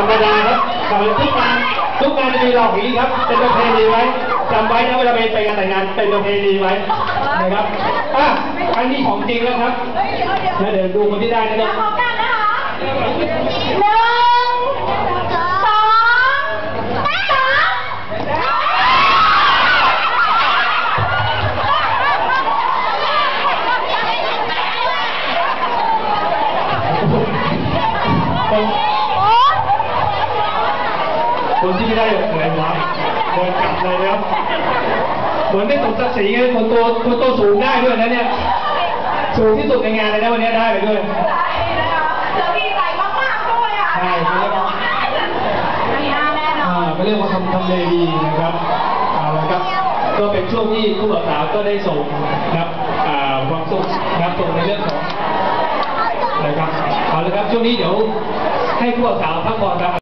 รรมดาครับธรรมดาทุกงานทุกงานจะมีหลอกอย่างนี้ครับ เป็นประเพณีไว้จำไว้นะเวลาไปไปงานแต่งงานเป็นประเพณีไว้นะครับอะอันนี้ของจริงแล้วครับแล้วเดี๋ยวดูคนที่ได้นะครับพร้อมกันนะคะหนึ่งสองสาม คนคนที่ไม่ได้แบบไหนวะโดนกลับเลยนะครับเหมือนไม่สมศักดิ์ศรีไงคนตัวคนตัวสูงได้ด้วยนะเนี่ยสูงที่สุดในงานเลยนะวันนี้ได้ไปด้วยแล้วดีใจมากๆด้วยอะใช่ครับมีหน้าแน่นออ่านก็เรียกว่าทำทำเลดีนะครับเอาละครับ ก็เป็นช่วงที่คู่บ่าวสาวก็ได้ส่งนะครับอ่าความสุขนะครับส่งในเรื่องของนะครับเอาละครับช่วงนี้เดี๋ยวให้คู่บ่าวสาวพักผ่อนครับ